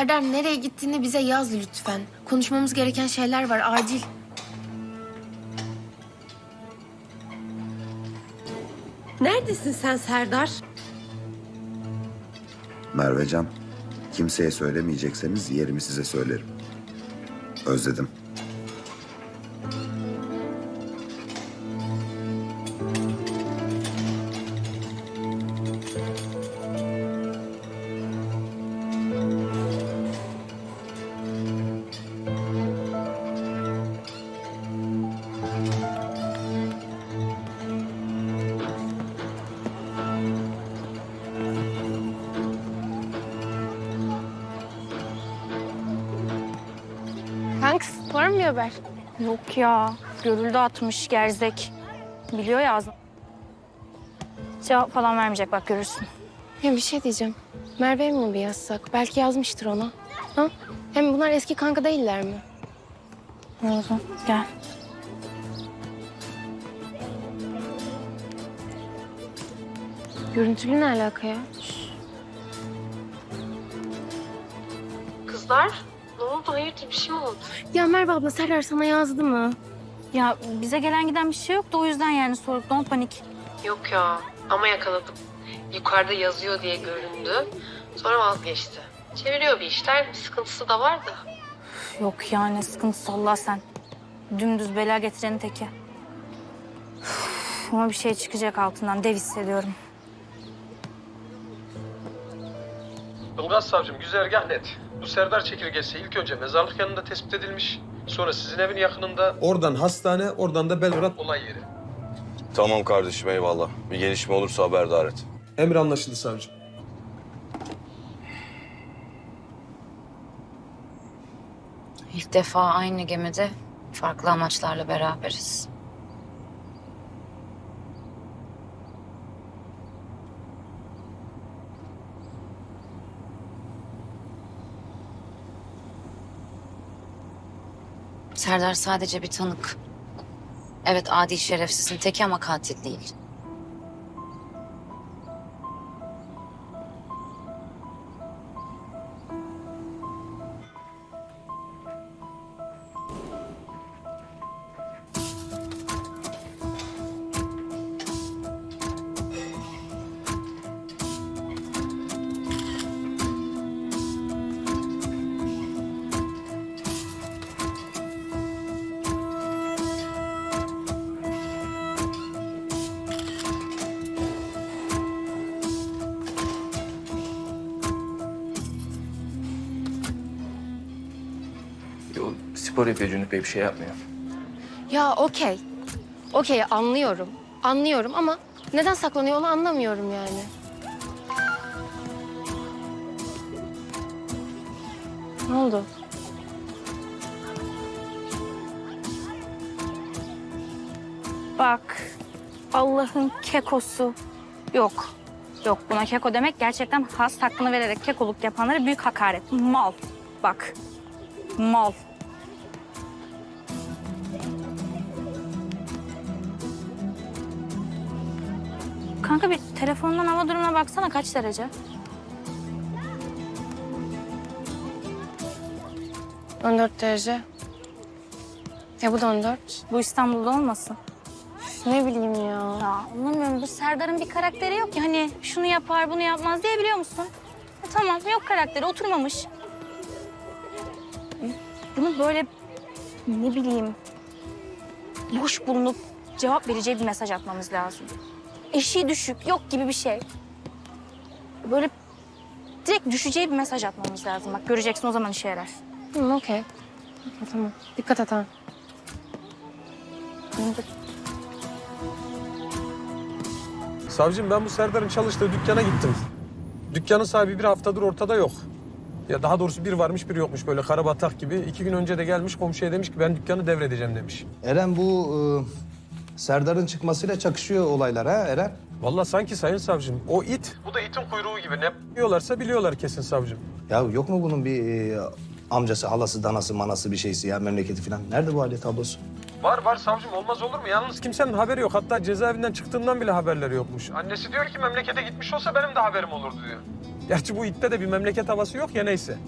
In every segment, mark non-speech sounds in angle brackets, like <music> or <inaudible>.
Serdar nereye gittiğini bize yaz lütfen. Konuşmamız gereken şeyler var acil. Neredesin sen Serdar? Mervecan, kimseye söylemeyecekseniz yerimi size söylerim. Özledim. Haber? Yok ya. Görüldü atmış gerzek. Biliyor ya ağzını. Cevap falan vermeyecek bak görürsün. Ya bir şey diyeceğim. Merve'ye mi bir yazsak? Belki yazmıştır ona. Ha? Hem bunlar eski kanka değiller mi? Oldu. Gel. Görüntülü ne alaka ya? Kızlar ne oldu? Hayırdır bir şey mi oldu? Ya Merve abla Serdar sana yazdı mı? Ya bize gelen giden bir şey yoktu o yüzden yani sorduk. Don't panik. Yok ya ama yakaladım. Yukarıda yazıyor diye göründü. Sonra vazgeçti. Çeviriyor bir işler. Bir sıkıntısı da var da. Yok ya ne sıkıntısı Allah sen. Dümdüz bela getirenin teki. Üf, Ama bir şey çıkacak altından dev hissediyorum. Ilgaz savcım güzergah net. Bu Serdar çekirgesi ilk önce mezarlık yanında tespit edilmiş. Sonra sizin evin yakınında. Oradan hastane, oradan da Belgrad olay yeri. Tamam kardeşim eyvallah. Bir gelişme olursa haberdar et. Emir anlaşıldı savcım. İlk defa aynı gemide farklı amaçlarla beraberiz. Serdar sadece bir tanık. Evet adi şerefsizin teki ama katil değil. Spor yapıyor Cüneyt Bey bir şey yapmıyor. Ya okey. Okey anlıyorum. Anlıyorum ama neden saklanıyor onu anlamıyorum yani. Ne oldu? Bak Allah'ın kekosu yok. Yok buna keko demek gerçekten has hakkını vererek kekoluk yapanlara büyük hakaret. Mal. Bak. Mal. Kanka bir telefonundan hava durumuna baksana kaç derece? 14 derece. Ya bu da 14. Bu İstanbul'da olmasın? Ne bileyim ya. Ya anlamıyorum bu Serdar'ın bir karakteri yok ki hani şunu yapar bunu yapmaz diye biliyor musun? E, tamam yok karakteri oturmamış. Bunu böyle ne bileyim boş bulunup cevap vereceği bir mesaj atmamız lazım. Eşiği düşük yok gibi bir şey. Böyle direkt düşeceği bir mesaj atmamız lazım. Bak göreceksin o zaman işe yarar. Hı, okey. Okey, Tamam. Dikkat et ha. Savcım ben bu Serdar'ın çalıştığı dükkana gittim. Dükkanın sahibi bir haftadır ortada yok. Ya daha doğrusu bir varmış bir yokmuş böyle karabatak gibi. İki gün önce de gelmiş komşuya demiş ki ben dükkanı devredeceğim demiş. Eren bu e, Serdar'ın çıkmasıyla çakışıyor olaylar ha Eren? Vallahi sanki sayın savcım o it. Bu da itin kuyruğu gibi ne biliyorlarsa biliyorlar kesin savcım. Ya yok mu bunun bir e, amcası, halası, danası, manası bir şeysi ya memleketi falan? Nerede bu aile tablosu? Var var savcım olmaz olur mu? Yalnız kimsenin haberi yok. Hatta cezaevinden çıktığından bile haberleri yokmuş. Annesi diyor ki memlekete gitmiş olsa benim de haberim olurdu diyor. Gerçi bu itte de bir memleket havası yok ya neyse.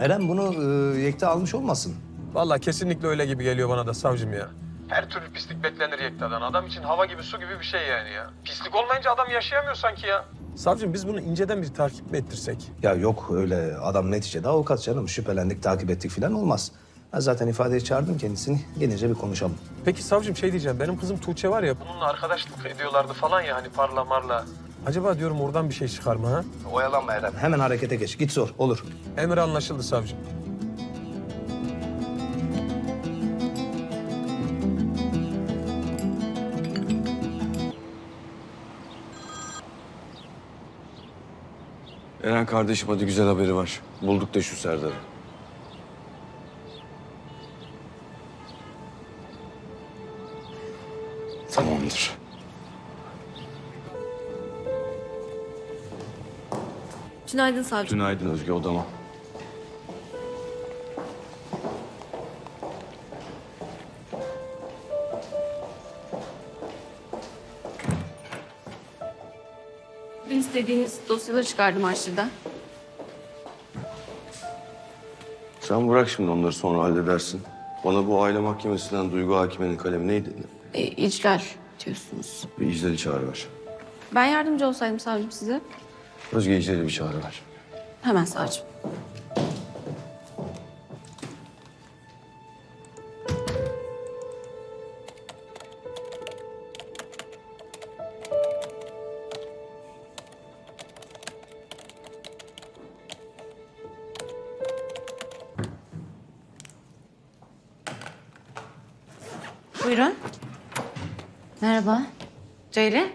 Eren bunu e, Yekta almış olmasın? Vallahi kesinlikle öyle gibi geliyor bana da savcım ya. Her türlü pislik beklenir Yekta'dan. Adam için hava gibi su gibi bir şey yani ya. Pislik olmayınca adam yaşayamıyor sanki ya. Savcım biz bunu inceden bir takip mi ettirsek? Ya yok öyle adam neticede avukat canım. Şüphelendik, takip ettik falan olmaz. Ben zaten ifadeye çağırdım kendisini. Gelince bir konuşalım. Peki savcım şey diyeceğim. Benim kızım Tuğçe var ya bununla arkadaşlık ediyorlardı falan ya hani parla marla. Acaba diyorum oradan bir şey çıkar mı ha? Oyalanma Eren. Hemen harekete geç. Git sor. Olur. Emir anlaşıldı savcım. Eren kardeşim hadi güzel haberi var. Bulduk da şu Serdar'ı. Tamamdır. Günaydın savcım. Günaydın Özge odama. Dosyaları çıkardım arşivden. Sen bırak şimdi onları sonra halledersin. Bana bu aile mahkemesinden Duygu Hakime'nin kalemi neydi? E, iclal diyorsunuz. Bir icrali çağrı ver. Ben yardımcı olsaydım savcım size. Özge icrali bir çağrı ver. Hemen savcım. Ceylin.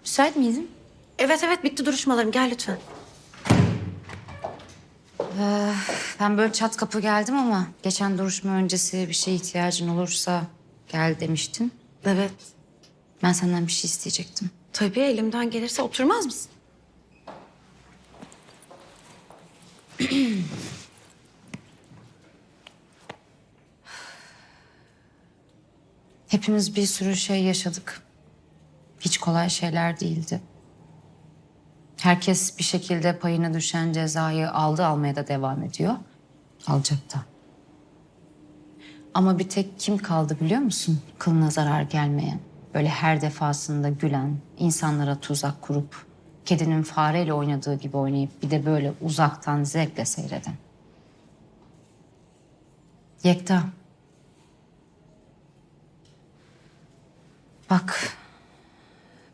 Müsait miydin? Evet evet bitti duruşmalarım. Gel lütfen. Ben böyle çat kapı geldim ama geçen duruşma öncesi bir şeye ihtiyacın olursa gel demiştin. Evet. Ben senden bir şey isteyecektim. Tabii elimden gelirse oturmaz mısın? <clears throat> Hepimiz bir sürü şey yaşadık. Hiç kolay şeyler değildi. Herkes bir şekilde payına düşen cezayı aldı almaya da devam ediyor. Alacak da. Ama bir tek kim kaldı biliyor musun? Kılına zarar gelmeyen. Böyle her defasında gülen, insanlara tuzak kurup... ...kedinin fareyle oynadığı gibi oynayıp... ...bir de böyle uzaktan zevkle seyreden. Yekta. Bak,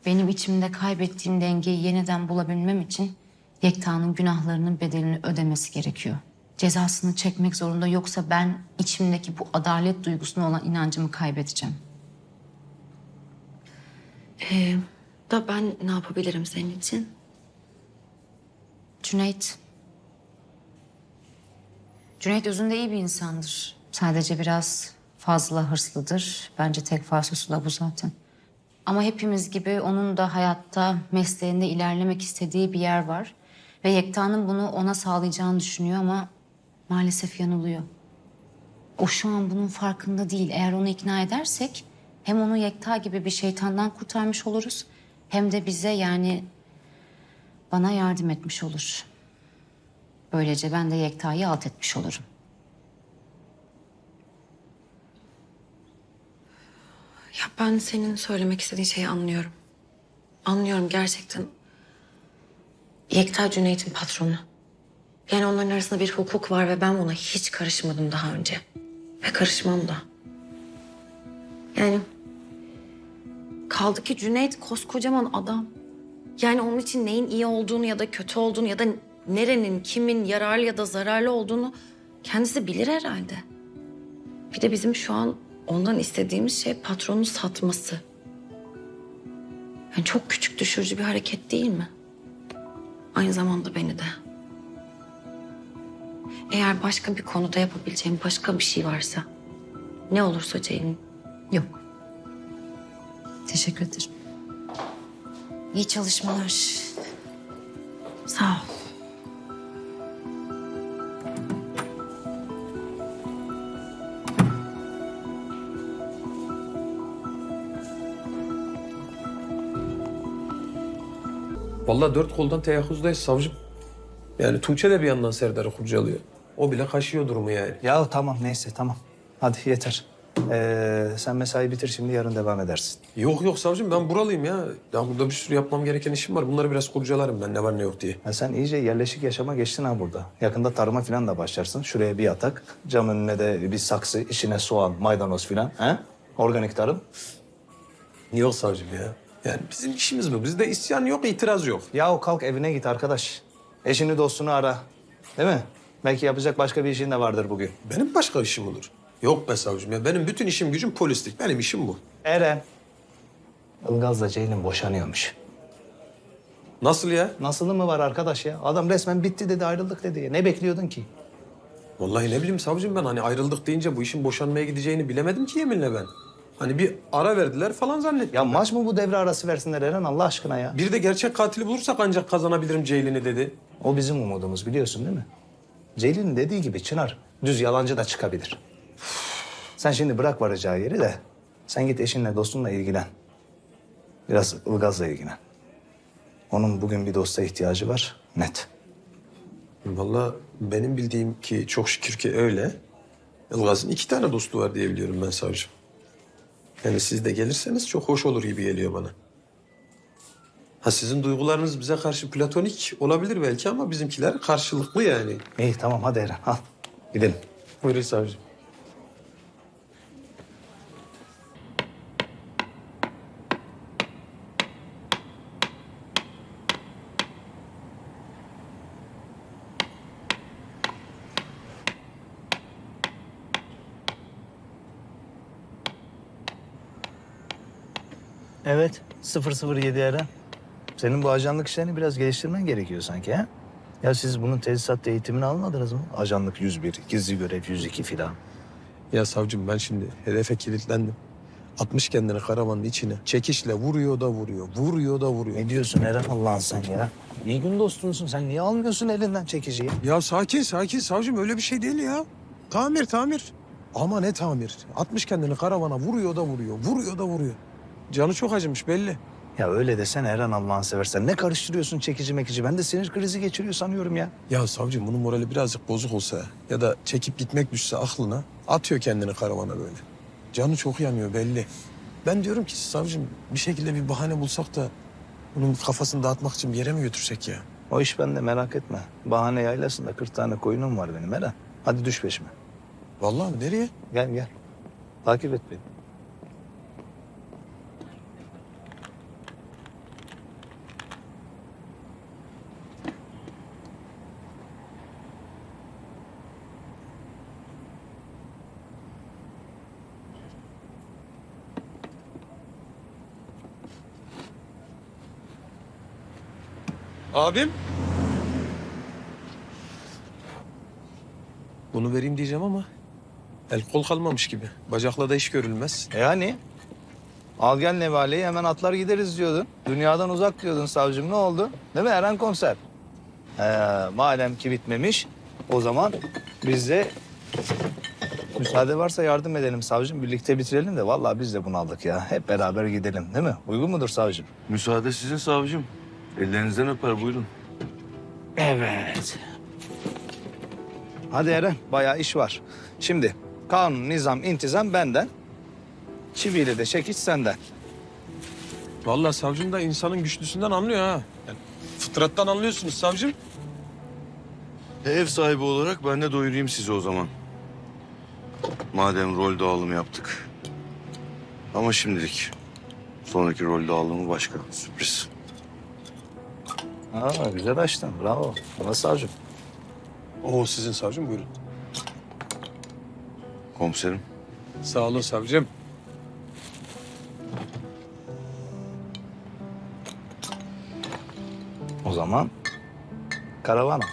benim içimde kaybettiğim dengeyi yeniden bulabilmem için Yekta'nın günahlarının bedelini ödemesi gerekiyor. Cezasını çekmek zorunda yoksa ben içimdeki bu adalet duygusuna olan inancımı kaybedeceğim. Ee, da ben ne yapabilirim senin için? Cüneyt. Cüneyt özünde iyi bir insandır. Sadece biraz fazla hırslıdır. Bence tek falsosu da bu zaten. Ama hepimiz gibi onun da hayatta, mesleğinde ilerlemek istediği bir yer var. Ve Yekta'nın bunu ona sağlayacağını düşünüyor ama maalesef yanılıyor. O şu an bunun farkında değil. Eğer onu ikna edersek hem onu Yekta gibi bir şeytandan kurtarmış oluruz... ...hem de bize yani bana yardım etmiş olur. Böylece ben de Yekta'yı alt etmiş olurum. Ya ben senin söylemek istediğin şeyi anlıyorum. Anlıyorum gerçekten. Yekta Cüneyt'in patronu. Yani onların arasında bir hukuk var ve ben buna hiç karışmadım daha önce. Ve karışmam da. Yani kaldı ki Cüneyt koskocaman adam. Yani onun için neyin iyi olduğunu ya da kötü olduğunu ya da nerenin, kimin yararlı ya da zararlı olduğunu kendisi bilir herhalde. Bir de bizim şu an ondan istediğimiz şey patronu satması. Yani çok küçük düşürücü bir hareket değil mi? Aynı zamanda beni de. Eğer başka bir konuda yapabileceğim başka bir şey varsa... ...ne olursa Ceylin. Yok. Teşekkür ederim. İyi çalışmalar. Sağ ol. Vallahi dört koldan teyakkuzdayız savcım. Yani Tuğçe de bir yandan Serdar'ı kurcalıyor. O bile kaşıyor durumu yani. Ya tamam neyse tamam. Hadi yeter. Ee, sen mesai bitir şimdi yarın devam edersin. Yok yok savcım ben buralıyım ya. Ya burada bir sürü yapmam gereken işim var. Bunları biraz kurcalarım ben ne var ne yok diye. Ya sen iyice yerleşik yaşama geçtin ha burada. Yakında tarıma falan da başlarsın. Şuraya bir yatak, cam önüne de bir saksı, içine soğan, maydanoz falan. He? Organik tarım. Yok savcım ya. Yani bizim işimiz bu. Bizde isyan yok, itiraz yok. Yahu kalk evine git arkadaş. Eşini dostunu ara. Değil mi? Belki yapacak başka bir işin de vardır bugün. Benim başka işim olur. Yok be savcım ya. Benim bütün işim gücüm polislik. Benim işim bu. Eren. Ilgaz'la Ceylin boşanıyormuş. Nasıl ya? Nasılı mı var arkadaş ya? Adam resmen bitti dedi ayrıldık dedi. Ne bekliyordun ki? Vallahi ne bileyim savcım ben hani ayrıldık deyince bu işin boşanmaya gideceğini bilemedim ki yeminle ben. Hani bir ara verdiler falan zannettim. Ya maç mı bu devre arası versinler Eren Allah aşkına ya? Bir de gerçek katili bulursak ancak kazanabilirim Ceylin'i dedi. O bizim umudumuz biliyorsun değil mi? Ceylin'in dediği gibi Çınar düz yalancı da çıkabilir. Sen şimdi bırak varacağı yeri de sen git eşinle dostunla ilgilen. Biraz Ilgaz'la ilgilen. Onun bugün bir dosta ihtiyacı var net. Vallahi benim bildiğim ki çok şükür ki öyle. Ilgaz'ın iki tane dostu var diye biliyorum ben savcım. Yani siz de gelirseniz çok hoş olur gibi geliyor bana. Ha sizin duygularınız bize karşı platonik olabilir belki ama bizimkiler karşılıklı yani. İyi tamam hadi Eren al gidelim. Buyurun savcım. 007 Eren. Senin bu ajanlık işlerini biraz geliştirmen gerekiyor sanki ha? Ya siz bunun tesisatta eğitimini almadınız mı? Ajanlık 101, gizli görev 102 filan. Ya savcım ben şimdi hedefe kilitlendim. Atmış kendini karavanın içine. Çekişle vuruyor da vuruyor. Vuruyor da vuruyor. Ne diyorsun Eren Allah'ın sen ya? Niye gün dostunsun sen? Niye almıyorsun elinden çekiciyi? Ya sakin sakin savcım öyle bir şey değil ya. Tamir tamir. Ama ne tamir? Atmış kendini karavana vuruyor da vuruyor. Vuruyor da vuruyor. Canı çok acımış belli. Ya öyle desene Eren Allah'ını seversen. Ne karıştırıyorsun çekici mekici? Ben de sinir krizi geçiriyor sanıyorum ya. Ya savcım bunun morali birazcık bozuk olsa ya da çekip gitmek düşse aklına atıyor kendini karavana böyle. Canı çok yanıyor belli. Ben diyorum ki savcım bir şekilde bir bahane bulsak da bunun kafasını dağıtmak için bir yere mi götürsek ya? O iş bende merak etme. Bahane yaylasında 40 tane koyunum var benim Eren. Hadi düş peşime. Vallahi mi? Nereye? Gel gel. Takip et beni. Abim. Bunu vereyim diyeceğim ama el kol kalmamış gibi. Bacakla da iş görülmez. E yani? Al gel nevaleyi hemen atlar gideriz diyordun. Dünyadan uzak diyordun savcım. Ne oldu? Değil mi Eren komiser? Ee, madem ki bitmemiş o zaman biz de müsaade varsa yardım edelim savcım. Birlikte bitirelim de vallahi biz de bunaldık ya. Hep beraber gidelim değil mi? Uygun mudur savcım? Müsaade sizin savcım. Ellerinizden öper buyurun. Evet. Hadi Eren, bayağı iş var. Şimdi kanun, nizam, intizam benden. Çiviyle de çekiç senden. Vallahi savcım da insanın güçlüsünden anlıyor ha. Yani fıtrattan anlıyorsunuz savcım. Ev sahibi olarak ben de doyurayım sizi o zaman. Madem rol dağılımı yaptık. Ama şimdilik. Sonraki rol dağılımı başka. Sürpriz. Aa, güzel açtın, bravo. Ama savcım. Oo sizin savcım buyurun. Komiserim. Sağ olun savcım. O zaman karavana.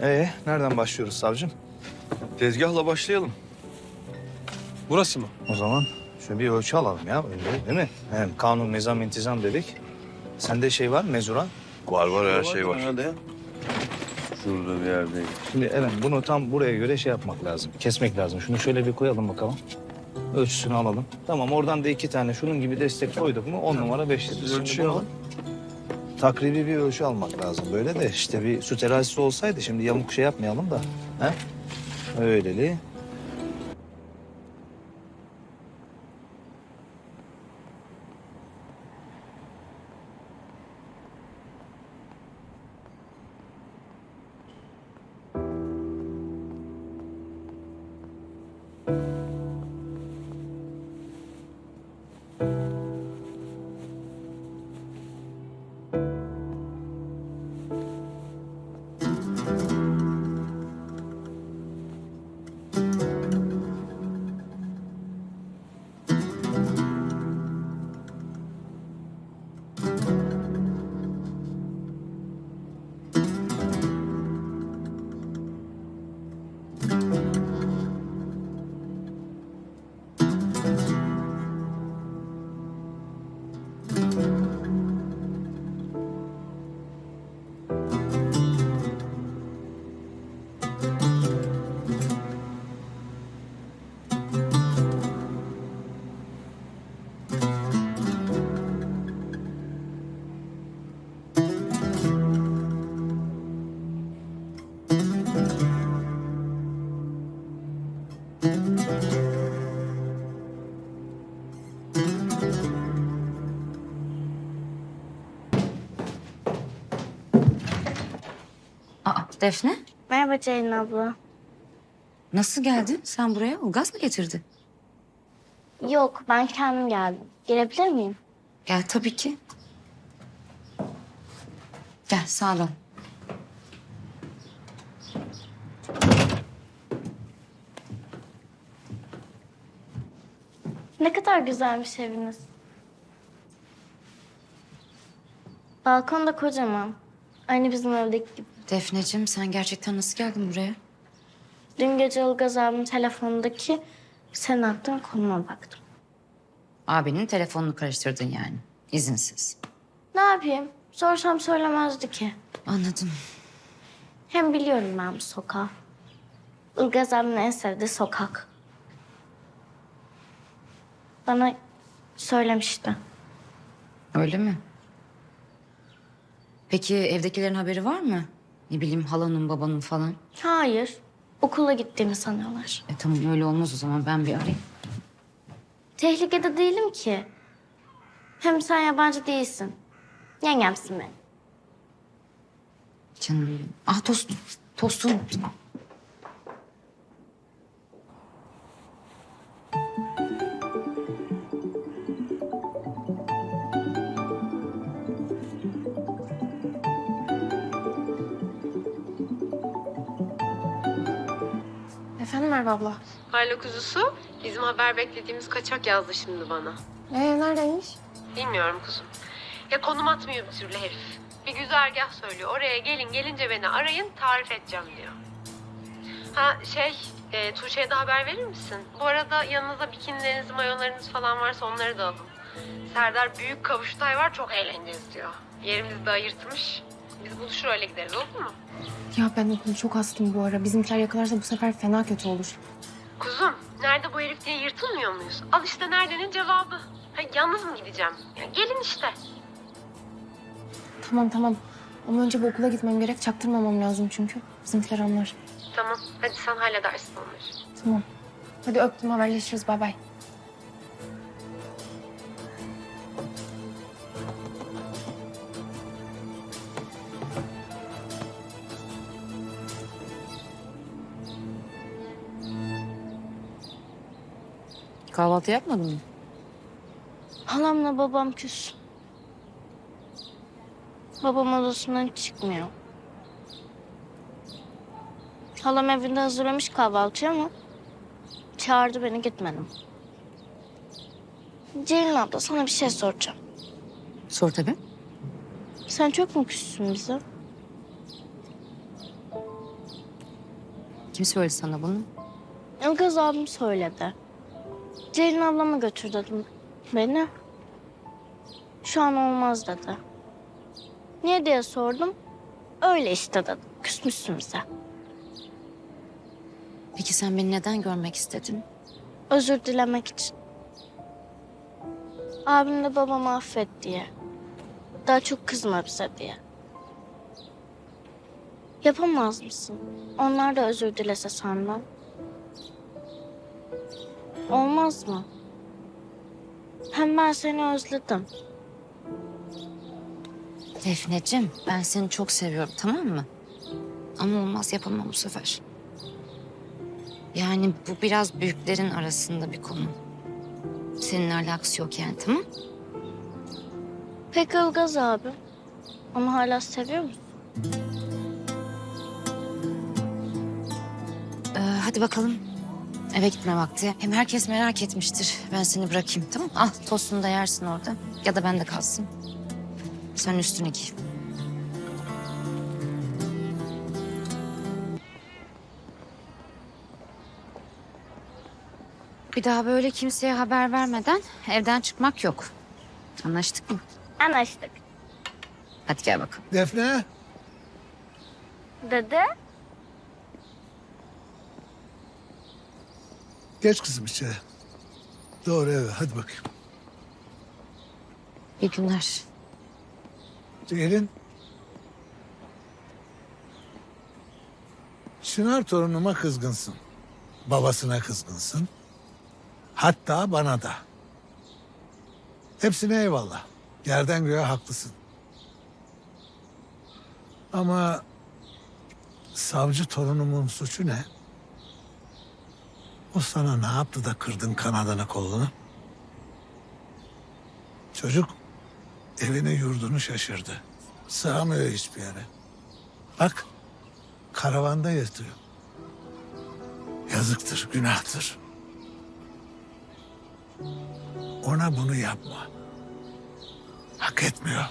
Ee, nereden başlıyoruz savcım? Tezgahla başlayalım. Burası mı? O zaman şöyle bir ölçü alalım ya önce değil mi? Hem kanun, nizam, intizam dedik. Sende şey var mı mezuran? Var var her şey var. Şurada bir yerdeyim. Şimdi evet bunu tam buraya göre şey yapmak lazım. Kesmek lazım. Şunu şöyle bir koyalım bakalım. Ölçüsünü alalım. Tamam oradan da iki tane şunun gibi destek koyduk mu on numara beş yıldız. Şimdi Ölçüyü bunu alın. Takribi bir ölçü almak lazım böyle de işte bir su terazisi olsaydı şimdi yamuk şey yapmayalım da. He? Öyleli. Defne Merhaba Ceylin abla. nasıl geldin sen buraya? Ilgaz mı getirdi? Yok ben kendim geldim. Girebilir miyim? Gel tabii ki. Gel sağdan. Ne kadar güzelmiş eviniz. Balkon da kocaman. Aynı bizim evdeki gibi. Defneciğim sen gerçekten nasıl geldin buraya? Dün gece Ilgaz abimin telefonundaki sen attığın konuma baktım. Abinin telefonunu karıştırdın yani. izinsiz. Ne yapayım? Sorsam söylemezdi ki. Anladım. Hem biliyorum ben bu sokağı. Ilgaz abimin en sevdiği sokak. Bana söylemişti. Öyle mi? Peki evdekilerin haberi var mı? Ne bileyim halanın babanın falan. Hayır. Okula gittiğimi sanıyorlar. E tamam öyle olmaz o zaman ben bir arayayım. Tehlikede değilim ki. Hem sen yabancı değilsin. Yengemsin benim. Canım benim. Ah tost, tostu Efendim Merve abla. Hala kuzusu bizim haber beklediğimiz kaçak yazdı şimdi bana. Ee, neredeymiş? Bilmiyorum kuzum. Ya konum atmıyor bir türlü herif. Bir güzergah söylüyor. Oraya gelin gelince beni arayın tarif edeceğim diyor. Ha şey e, Tuğçe'ye de haber verir misin? Bu arada yanınızda bikinileriniz, mayolarınız falan varsa onları da alın. Serdar büyük kavuştay var çok eğleneceğiz diyor. Yerimizi de ayırtmış. Biz buluşur öyle gideriz olur mu? Ya ben okulu çok astım bu ara. Bizimkiler yakalarsa bu sefer fena kötü olur. Kuzum nerede bu herif diye yırtılmıyor muyuz? Al işte neredenin cevabı. Ha, yalnız mı gideceğim? Ya, gelin işte. Tamam tamam. Ama önce bu okula gitmem gerek. Çaktırmamam lazım çünkü. Bizimkiler anlar. Tamam hadi sen halledersin onları. Tamam. Hadi öptüm haberleşiriz. Bay bay. Kahvaltı yapmadın mı? Halamla babam küs. Babam odasından çıkmıyor. Halam evinde hazırlamış kahvaltıyı ama çağırdı beni gitmedim. Ceylin abla sana bir şey soracağım. Sor tabii. Sen çok mu küssün bize? Kim söyledi sana bunu? Ilgaz abim söyledi. Ceylin ablama götür dedim beni. Şu an olmaz dedi. Niye diye sordum. Öyle işte dedi. Küsmüşsün bize. Peki sen beni neden görmek istedin? Özür dilemek için. Abimle babamı affet diye. Daha çok kızma bize diye. Yapamaz mısın? Onlar da özür dilese senden. Olmaz mı? Hem ben seni özledim. Defneciğim ben seni çok seviyorum tamam mı? Ama olmaz yapamam bu sefer. Yani bu biraz büyüklerin arasında bir konu. Seninle alakası yok yani tamam Pek Ilgaz abi. Onu hala seviyor musun? Ee, hadi bakalım. Eve gitme vakti. Hem herkes merak etmiştir. Ben seni bırakayım tamam mı? Al tostunu da yersin orada. Ya da bende kalsın. Sen üstüne giy. Bir daha böyle kimseye haber vermeden evden çıkmak yok. Anlaştık mı? Anlaştık. Hadi gel bakalım. Defne, Dede? Geç kızım içeri. Doğru eve, hadi bakayım. İyi günler. Ceylin. Çınar torunuma kızgınsın. Babasına kızgınsın. Hatta bana da. Hepsine eyvallah. Yerden göğe haklısın. Ama savcı torunumun suçu ne? O sana ne yaptı da kırdın kanadını kolunu? Çocuk evini yurdunu şaşırdı. Sığamıyor hiçbir yere. Bak karavanda yatıyor. Yazıktır, günahtır. Ona bunu yapma. Hak etmiyor.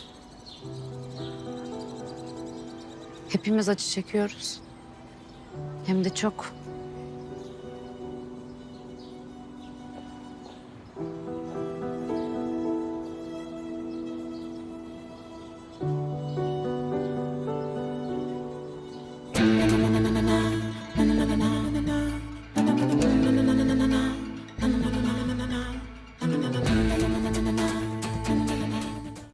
Hepimiz acı çekiyoruz. Hem de çok.